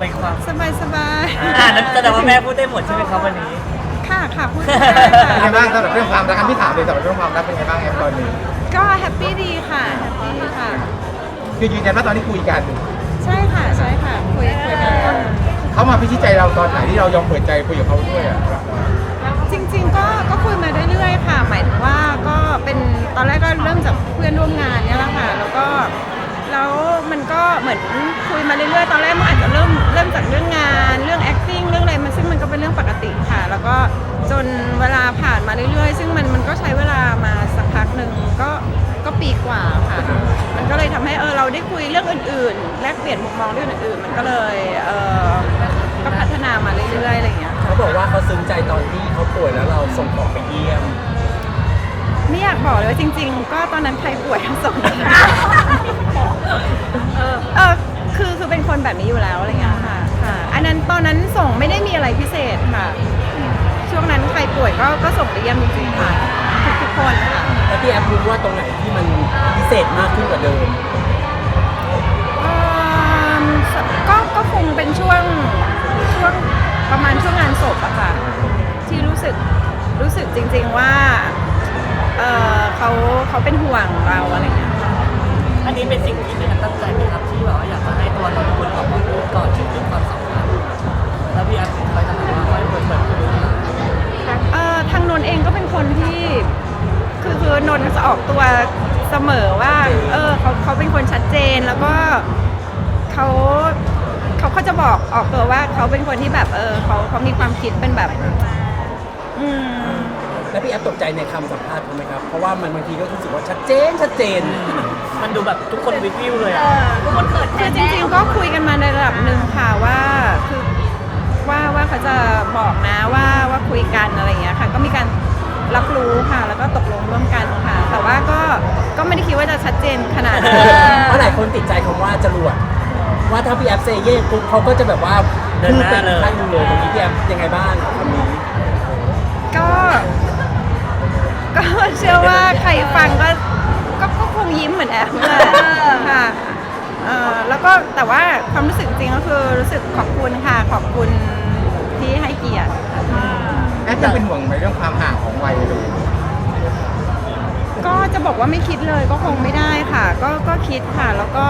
ไปความสบายสบายอ่านั้นแสดงว่าแม่พูดได้หมดใช่ไหมครับวันนี้ ค่ะค่ะพูดได้เป็นไงค่ะบ้างสำหรับเรื่องความรักอันที่ถามเลยสำหรับเรื่องความรักเป็นไงบ้างแอมตอนนี้ ก็แฮปปี้ดีค่ะแฮปปี้ค่ะ คือยืนยันว่าตอนนี้คุยกันใช่ค่ะใช่ค่ะคุยคุยกันเขามาพิชิตใจเราตอนไหนที่เรายอมเปิดใจคุยกับเขาด้วยอะจริง ๆ ก็ก็คุยมาเรื่อยๆค่ะ หมายถึงว่าก็เป็นตอนแรกก็เริ่มจากเพื่อนร่วมงานเนี่ยแหละค่ะ แล้วก็ แล้วมันก็เหมือนคุยมาเรื่อยๆ ตอนแรกมันอาจจะเริ่มเริ่มจากเรื่องงาน เรื่อง acting เรื่องอะไรมันซึ่งมันก็เป็นเรื่องปกติค่ะ แล้วก็จนเวลาผ่านมาเรื่อยๆ ซึ่งมันมันก็ใช้เวลามาสักพักหนึ่งก็ก็ปีกว่าค่ะ มันก็เลยทำให้เออเราได้คุยเรื่องอื่นๆ แลกเปลี่ยนมุมมองเรื่องอื่นๆ มันก็เลยเออก็พัฒนามาเรื่อยๆอะไรอย่างเงี้ย เขาบอกว่าเขาซึ้งใจตอนที่เขาป่วยแล้วเราส่งของไปเยี่ยม ไม่อยากบอกเลยว่าจริง ๆ ก็ตอนนั้นใครป่วยทั้งสองคนเออเออคือคือเป็นคนแบบนี้อยู่แล้วอะไรเงี้ยค่ะค่ะ อันนั้นตอนนั้นส่งไม่ได้มีอะไรพิเศษค่ะ ช่วงนั้นใครป่วยก็ก็ส่งไปเยี่ยมจริงๆค่ะทุกทุกๆคนค่ะแล้วพี่แอฟรู้ว่าตรงไหนที่มันพิเศษมากขึ้นกว่าเดิม เอิ่มสก็ก็คงเป็นช่วงช่วงประมาณช่วงงานศพอะค่ะ ที่รู้สึกรู้สึกจริงๆว่า เออเขาเขาเป็นห่วงเราอะไรเงี้ยอันนี้เป็นสิ่งที่พี่แอมตั้งใจไหมครับที่แบบว่าอยากจะให้ตัวนนคุณออกมาพูดก่อนถึงเรื่องความสัมพันธ์แล้วพี่แอมถึงคอยจะบอกว่าคอยเปิดเปิดเผยเอ่อทางนนท์เองก็เป็นคนที่ คือคือนนท์จะออกตัวเสมอว่า เออเขาเขาเป็นคนชัดเจนแล้วก็เขาเขาเขาจะบอกออกตัวว่าเขาเป็นคนที่แบบเออเขาเขามีความคิดเป็นแบบ อืม แล้วพี่แอฟตกใจในคำสัมภาษณ์เขาไหมครับ เพราะว่ามันบางทีก็รู้สึกว่าชัดเจนชัดเจน มันดูแบบทุกคนวิวิวเลยอะคือจริงๆก็คุยกันมาในระดับหนึ่งค่ะว่าคือว่าว่าเขาจะบอกนะว่าว่าคุยกันอะไรอย่างเงี้ยค่ะ ก็มีการรับรู้ค่ะ แล้วก็ตกลงร่วมกันค่ะ แต่ว่าก็ก็ไม่ได้คิดว่าจะชัดเจนขนาดนั้นเพราะหลายคนติดใจคำว่าจรวดว่าถ้าพี่แอฟเซเย่ปุ๊บเขาก็จะแบบว่าขึ้นไปอีกขั้นหนึงเลยตรงนี้พี่แอฟยังไงบ้างคำนี้ ก็ ก็เชื่อว่าใครฟังก็ก็ก็คงยิ้มเหมือนแอมเลยค่ะเอ่อแล้วก็แต่ว่าความรู้สึกจริงๆก็คือรู้สึกขอบคุณค่ะ ขอบคุณที่ให้เกียรติ แอมยังเป็นห่วงในเรื่องความห่างของวัยเลย ก็จะบอกว่าไม่คิดเลยก็คงไม่ได้ค่ะ ก็ก็คิดค่ะ แล้วก็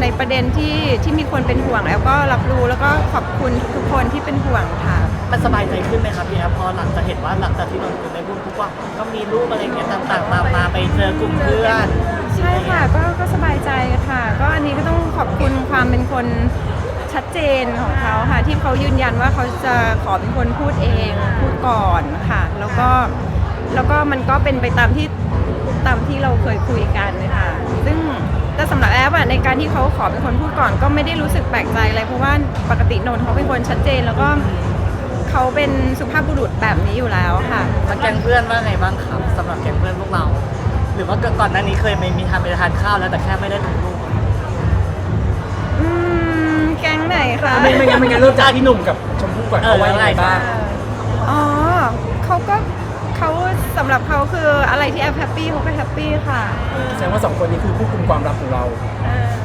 ในประเด็นที่ที่มีคนเป็นห่วงแล้วก็รับรู้แล้วก็ขอบคุณทุกๆคนที่เป็นห่วงค่ะ มันสบายใจขึ้นไหมครับพี่แอมพอหลังจากเห็นว่าหลังจากที่นนคุณได้พูดทุกว่าก็มีรูปอะไรเงี้ยต่างๆตามมาไปเจอกลุ่มเพื่อน ใช่ค่ะก็ก็สบายใจค่ะ ก็อันนี้ก็ต้องขอบคุณความเป็นคนชัดเจนของเขาค่ะ ที่เขายืนยันว่าเขาจะขอเป็นคนพูดเองพูดก่อนค่ะ แล้วก็แล้วก็มันก็เป็นไปตามที่ตามที่เราเคยคุยกันนะคะซึ่งแต่สำหรับแอปอะในการที่เขาขอเป็นคนพูดก่อนก็ไม่ได้รู้สึกแปลกใจอะไรเพราะว่าปกตินนท์เขาเป็นคนชัดเจน แล้วก็ เขาเป็นสุภาพบุรุษแบบนี้อยู่แล้วค่ะ แล้วแก๊งเพื่อนว่าไงบ้างครับสำหรับแก๊งเพื่อนพวกเรา หรือว่าก่อนหน้านี้เคยไม่มีทานไปทานข้าวแล้วแต่แค่ไม่ได้ลงรูปอืมแก๊งไหนคะไม่ไม่งั้นไม่งั้นเริ่มจากพี่หนุ่มกับชมพู่ก่อนเขาว่ายังไงบ้างอ๋อเขาก็เขาสำหรับเขาคืออะไรที่แอปแฮปปี้เขาก็แฮปปี้ค่ะแสดงว่าสองคนนี้คือผู้คุมความลับของเรา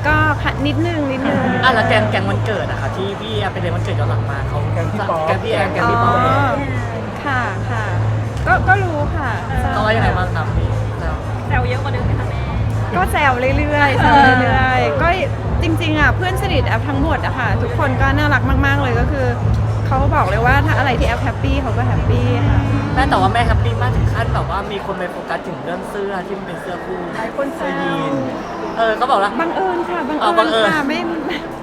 ก็ค่ะนิดนึงนิดนึง อะแล้วแกงแกงวันเกิดอะค่ะที่พี่แอมไปเรียนวันเกิดย้อนหลังมาเขาแกงพี่ป๊อป แกงพี่แอมแกงอ๋พี่ป๊อปอค่ะค่ะ ก็ก็รู้ค่ะ เขาว่ายังไงบ้างครับพี่แล้วก็แซวเรื่อยๆแซวเรื่อยๆก็จริงๆอะเพื่อนสนิทแอปทั้งหมดอะค่ะ ทุกคนก็น่ารักมาก ๆ เลยก็คือเขาบอกเลยว่าถ้าอะไรที่แอปแฮปปี้เขาก็แฮปปี้ค่ะ แม่แต่ว่าแม่แฮปปี้มากถึงขั้นแบบว่ามีคนไปโฟกัสถึงเรื่องเสื้อที่มันเป็นเสื้อคู่หลายคนแซเสื้อยีวน เออก็บอกแล้ว บังเอิญค่ะบังอ๋อบังเอิเอิญญค่ะไม่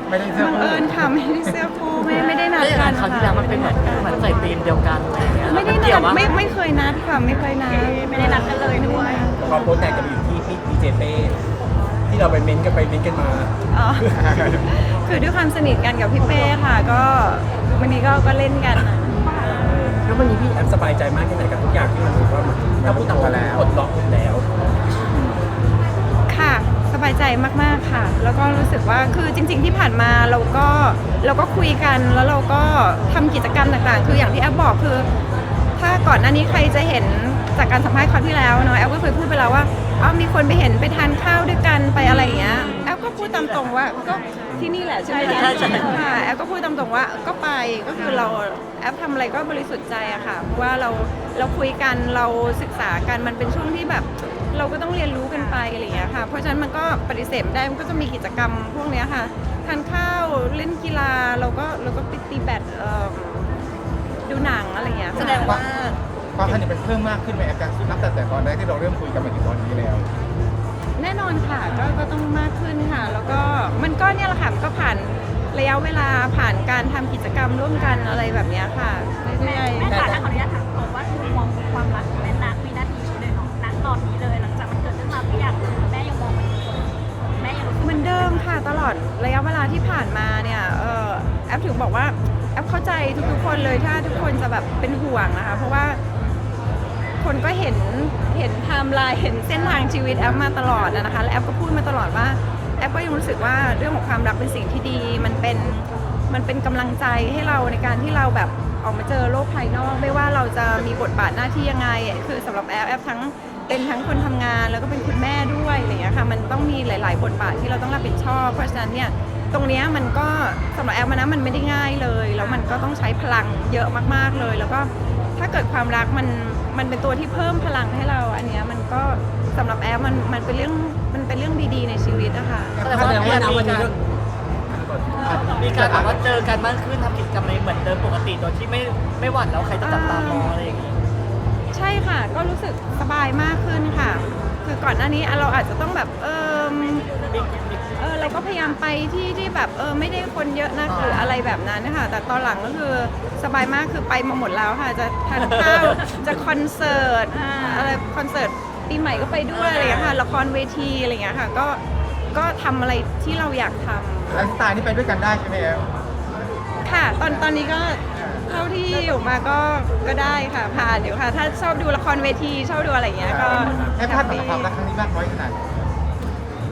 ไม่ได้เสื้อบังคู่เอิญค่ะไม่ได้เสื้อคู่ไม่ไม่ได้นัดแล้วอย่างกันั้นนคราวที่แล้วมันเป็นเหมือนเหมือนใส่ธีมเดียวกันอะไรอย่างเงี้ยไม่ได้เกี่นัยดวว่าไม่ไม่เคยนัดค่ะไม่เคยนัดไม่ได้นัดกันเลยด้วยพอโพสต์แตกกันไปอยู่ที่พี่ดีเจเป้ที่เราไปเม้นต์กันไปเม้นต์กันมา อ๋อ คือด้วยความสนิทกันกับพี่เป้ค่ะ ก็วันนี้ก็ก็เล่นกันอะแล้ววันนี้พี่แอมสบายใจมากแค่ไหนกับทุกอย่างที่มันถือว่ามันถ้าพูดตามตรงปลดล็อกหมดแล้ มาก ๆ ค่ะ แล้วก็รู้สึกว่าคือจริง ๆ ที่ผ่านมาเราก็เราก็คุยกันแล้วเราก็ทำกิจกรรมต่างๆ คืออย่างที่แอฟบอกคือ ถ้าก่อนหน้านี้ใครจะเห็นจากการสัมภาษณ์คราวที่แล้วเนาะแอฟก็เคยพูดไปแล้วว่าอ้าวมีคนไปเห็นไปทานข้าวด้วยกันไปอะไรอย่างเงี้ยแอฟก็พูดตามตรงว่าก็ที่นี่แหละใช่ไหมใช่ใช่ค่ะแอฟก็พูดตามตรงว่าก็ไปก็คือเราแอฟทำอะไรก็บริสุทธิ์ใจอะค่ะเพราะว่าเราเราคุยกันเราศึกษากันมันเป็นช่วงที่แบบ เราก็ต้องเรียนรู้กันไปอะไรอย่างเงี้ยค่ะ เพราะฉะนั้นมันก็ปฏิเสธไม่ได้ มันก็จะมีกิจกรรมพวกเนี้ยค่ะ ทานข้าวเล่นกีฬาเราก็เราก็ไปตีแบดเอิ่มดูหนังอะไรอย่างเงี้ยค่ะ แสดงว่า ความสนิทมันเพิ่มมากขึ้นไหมแอฟจากนับแต่แต่ตอนแรกที่เราเริ่มคุยกันมาถึงตอนนี้แล้ว แน่นอนค่ะก็ก็ต้องมากขึ้นค่ะ แล้วก็มันก็เนี่ยแหละค่ะมันก็ผ่านระยะเวลาผ่านการทำกิจกรรมร่วมกันอะไรแบบเนี้ยค่ะเรื่อยแม่ค่ะถ้าขออนุญาตถามตรงว่าคือมองความรัก อดระยะเวลาที่ผ่านมาเนี่ยเออแอปถึงบอกว่าแอปเข้าใจทุกๆคนเลยถ้าทุกคนจะแบบเป็นห่วงนะคะ เพราะว่าคนก็เห็นเห็นไทม์ไลน์เห็นเส้นทางชีวิตแอปมาตลอดนะคะและแอปก็พูดมาตลอดว่าแอปก็ยังรู้สึกว่าเรื่องของความรักเป็นสิ่งที่ดี มันเป็นมันเป็นกำลังใจให้เราในการที่เราแบบออกมาเจอโลกภายนอกไม่ว่า จะมีบทบาทหน้าที่ยังไง คือสำหรับแอปแอปทั้งเป็นทั้งคนทำงานแล้วก็เป็นคุณแม่ด้วยอะไรอย่างเงี้ยค่ะมันต้องมีหลาย ๆ บทบาทที่เราต้องรับผิดชอบ เพราะฉะนั้นเนี่ยตรงเนี้ยมันก็สำหรับแอปมันนะมันไม่ได้ง่ายเลย แล้วมันก็ต้องใช้พลังเยอะมากๆเลย แล้วก็ถ้าเกิดความรักมันมันเป็นตัวที่เพิ่มพลังให้เรา อันเนี้ยมันก็สำหรับแอปมันมันเป็นเรื่องมันเป็นเรื่องดีๆในชีวิตอะค่ะแสดงว่าแสดงว่าณมีวันนี้การก็ มีการแบบว่าเจอกันมากขึ้นทำกิจกรรมอะไรเหมือนเดิมปกติโดยที่ไม่ไม่หวั่นแล้วใครจะจับตามองอะไรอย่างงี้ ใช่ค่ะ ก็รู้สึกสบายมากขึ้นค่ะ คือก่อนหน้านี้เราอาจจะต้องแบบเออเออเราก็พยายามไปที่ที่แบบเออไม่ได้คนเยอะนักหรืออะไรแบบนั้นนะคะแต่ตอนหลังก็คือสบายมากคือไปมาหมดแล้วค่ะจะทานข้าวจะคอนเสิร์ตอะไรคอนเสิร์ตปีใหม่ก็ไปด้วยอะไรอย่างเงี้ยค่ะละครเวทีอะไรอย่างเงี้ยค่ะก็ ก็ทำอะไรที่เราอยากทำไลฟ์สไตล์นี่ไปด้วยกันได้ใช่ไหมแอฟค่ะ ตอนตอนนี้ก็เท่าที่อยู่มาก็ก็ได้ค่ะผ่านอยู่ค่ะ ถ้าชอบดูละครเวทีชอบดูอะไรอย่างเงี้ยก็แอฟคาดหวังกับความรักครั้งนี้มากน้อยขนาดไหน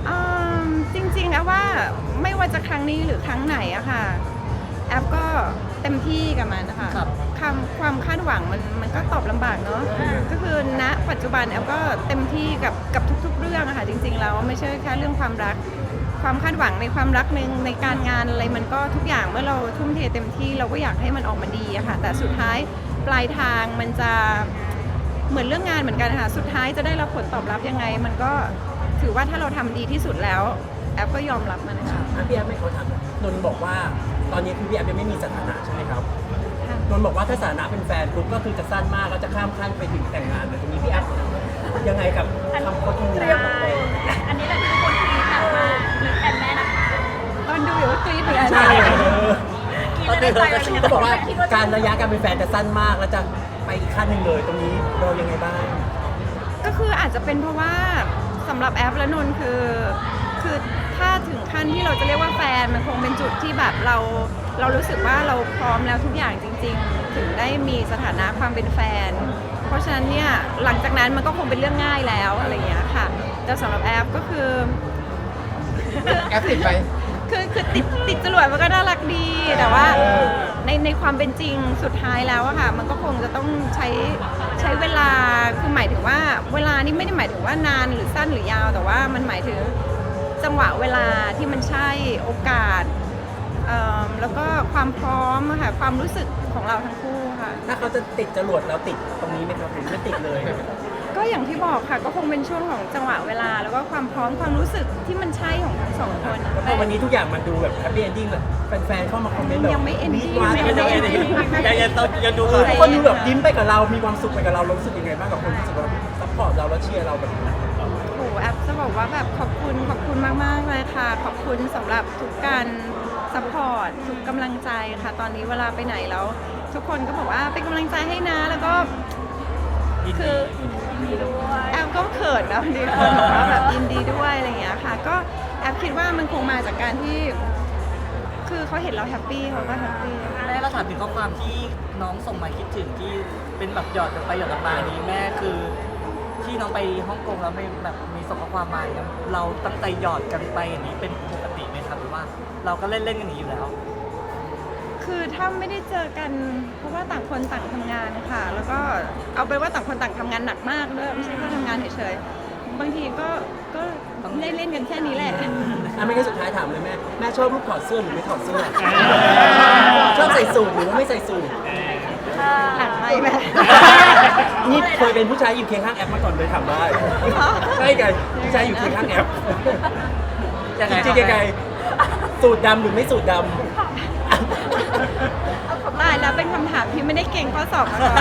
อืมจริงๆนะว่าไม่ว่าจะครั้งนี้หรือครั้งไหนอะค่ะ แอปก็ เต็มที่กับมันนะคะครับ ความความคาดหวังมันมันก็ตอบลำบากเนาะก็คือณปัจจุบันแอปก็เต็มที่กับกับทุก ๆ เรื่องอะค่ะจริงๆแล้วไม่ใช่แค่เรื่องความรัก ความคาดหวังในความรักหนึ่งในการงานอะไรมันก็ทุกอย่างเมื่อเราทุ่มเทเต็มที่เราก็อยากให้มันออกมาดีอะค่ะแต่สุดท้ายปลายทางมันจะเหมือนเรื่องงานเหมือนกันค่ะสุดท้ายจะได้รับผลตอบรับยังไง มันก็ถือว่าถ้าเราทำดีที่สุดแล้วแอปก็ยอมรับมันค่ะ อะพี่แอฟไม่ขอถามนนท์บอกว่า ตอนนี้คือพี่แอฟยังไม่มีสถานะใช่ไหมครับนนท์บอกว่าถ้าสถานะเป็นแฟนปุ๊บก็คือจะสั้นมากแล้วจะข้ามขั้นไปถึงแต่งงานแต่ตรงนี้พี่แอฟยังไงกับคำโคตรใช่อันนี้แหละที่ทุกคนคิดหนักมากคิดแทนแม่นะคะตอนดูอยู่ก็กรี๊ดเหมือนกันใช่เออคิดในใจว่าเป็นยังไงเขาบอกว่าคิดว่าการระยะการเป็นแฟนจะสั้นมากแล้วจะไปอีกขั้นหนึ่งเลยตรงนี้เรายังไงบ้างก็คืออาจจะเป็นเพราะว่าสำหรับแอปและนนท์คือคือถ้าถึงขั้ นที่เราจะเรียกว่าแฟนมันคงเป็นจุดที่แบบเราเรารู้สึกว่าเราพร้อมแล้วทุกอย่างจริง ๆ ถึงได้มีสถานะความเป็นแฟน เพราะฉะนั้นเนี่ยหลังจากนั้นมันก็คงเป็นเรื่องง่ายแล้วอะไรอย่างเงี้ยค่ะแต่สำหรับแอปก็คือ แอฟติดไป คือคือติดติดจรวดมันก็น่ารักดีแต่ว่าในในความเป็นจริงสุดท้ายแล้วอะค่ะ มันก็คงจะต้องใช้ใช้เวลาคือหมายถึงว่า เวลานี่ไม่ได้หมายถึงว่านานหรือสั้นหรือยาวแต่ว่ามันหมายถึง จังหวะเวลาที่มันใช่โอกาสเอิ่มแล้วก็ความพร้อมอะค่ะความรู้สึกของเราทั้งคู่ค่ะ ถ้าเขาจะติดจรวดแล้วติดตรงนี้ไหมครับหรือไม่ติดเลย ก็อย่างที่บอกค่ะก็คงเป็นช่วงของจังหวะเวลา แล้วก็ความพร้อมความรู้สึกที่มันใช่ของทั้งสองคนแล้วพอวันนี้ทุกอย่างมันดูแบบแฮปปี้เอนดิ้งแบบแฟนๆเข้ามาคอมเมนต์แบบยังไม่ ending วีดวาดยัยังไม่ยัง ending ยังยังต้องยังดูเอก่ออนทุกคนดูแบบยิ้มไปกับเรา มีความสุขไปกับเราเรารู้สึกยังไงบ้างกับคนที่รู้สึกว่าซัพพอร์ตเราแล้วเชียร์เราแบบนี้โอ้โห แอปจะบอกว่าแบบขอบคุณขอบคุณมากๆเลยค่ะ ขอบคุณสำหรับทุกการสปอร์ตทุกกำลังใจค่ะ ตอนนี้เวลาไปไหนแล้ว ทุกคนก็บอกว่าเป็นกำลังใจให้นะแล้วก็คือแอปก็เขินนะดีคนบอกว่าแบบยินดีด้วยอะไรอย่างเงี้ยค่ะ ก็แอปคิดว่ามันคงมาจากการที่ คือเขาเห็นเราแฮปปี้เขาก็แฮปปี้แม่เราถามถึงข้อความที่น้องส่งมาคิดถึงที่เป็นแบบหยอดกันไปหยอดกันมานี้แม่คือ ที่น้องไปฮ่องกงแล้วไม่แบบมีส่งข้อความมาอย่างเงี้ยเราตั้งใจหยอดกันไปอย่างนี้เป็นปกติไหมครับหรือว่า เราก็เล่นเล่นๆกันอย่างนี้อยู่แล้ว คือถ้าไม่ได้เจอกันเพราะว่าต่างคนต่างทำงานค่ะ แล้วก็เอาไปนว่าต่างคนต่างทำงานหนักมากด้วยไม่ใช่แค่ทำงานเฉยๆบางทีก็ก็ต้องได้เล่นกันแค่นี้แหละ อะไม่งั้นสุดท้ายถามเลยแม่ แม่ชอบลูกถอดเสื้อหรือไม่ถอดเสื้อ ชอบใส่สูทหรือว่าไม่ใส่สูท หลังไม่แม่ นี่เคยเป็นผู้ชายอยู่เคียงข้างแอปมาก่อนเลยถามได้ใช่ไงผู้ชายอยู่เคียงข้างแอปยังไงจริงๆยังไงสูตรดำหรือไม่สูตรดตายแล้วเป็นคำถามที่ไม่ได้เก่งข้อสอบมาก่อน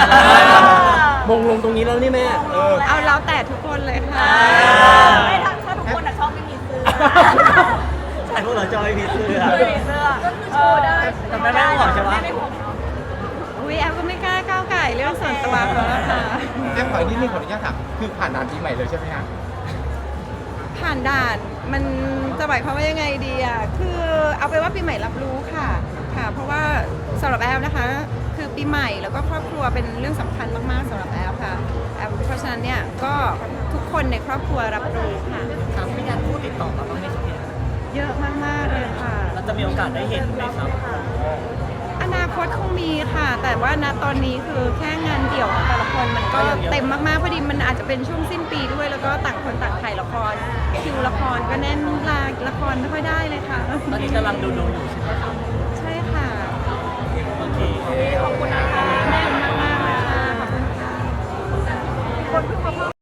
ำมงลงตรงนี้แล้วนี่แม่เออเอาแล้วแต่ทุกคนเลยค่ะไม่ถ้าถ้าทุกคนอะชอบไม่มีเสื้อใช่พวกเราจอยมีเสื้อไม่มีเสื้อก็คือโชว์ได้แต่แม่ไม่ห่วงใช่ปะแม่ไม่ห่วงอุ้ยแอฟก็ไม่ กล้าก้าวไก่เรื่องส่วนตัวเขาแล้วค่ะ แอมขออีกนิดนึงขออนุญาตถามคือผ่านด่านปีใหม่เลยใช่ไหมฮะผ่านด่านมันจะหมายความว่ายังไงดีอะคือเอาไปนว่าปีใหม่รับรู้ค่ะค่ะ เพราะว่าสำหรับแอฟนะคะ คือปีใหม่แล้วก็ครอบครัวเป็นเรื่องสำคัญมากๆสำหรับแอฟค่ะแอฟเพราะฉะนั้นเนี่ยก็ทุกคนในครอบครัวรับรู้ค่ะ ครับมีงานคู่ติดต่อมาบ้างไหมครับเนี่ยเยอะมากๆเลยค่ะ เราจะมีโอกาสได้เห็นไหมครับอนา คตคงมีค่ะ แต่ว่าณตอนนี้คือแค่งานเดี่ยวของแต่ละคนมันก็เต็มมากๆพอดีมันอาจจะเป็นช่วงสิ้นปีด้วย แล้วก็ต่างคนต่างถ่ายละครคิวละครก็แน่นลาละครไม่ค่อยได้เลยค่ะ ตอนนี้กำลังดูดูอยู่ใช่ไหมคะใช่ค่ะโอเคขอบคุณนะคะแน่นมากๆค่ะขอบคุณค่ะคนเพิ่งมา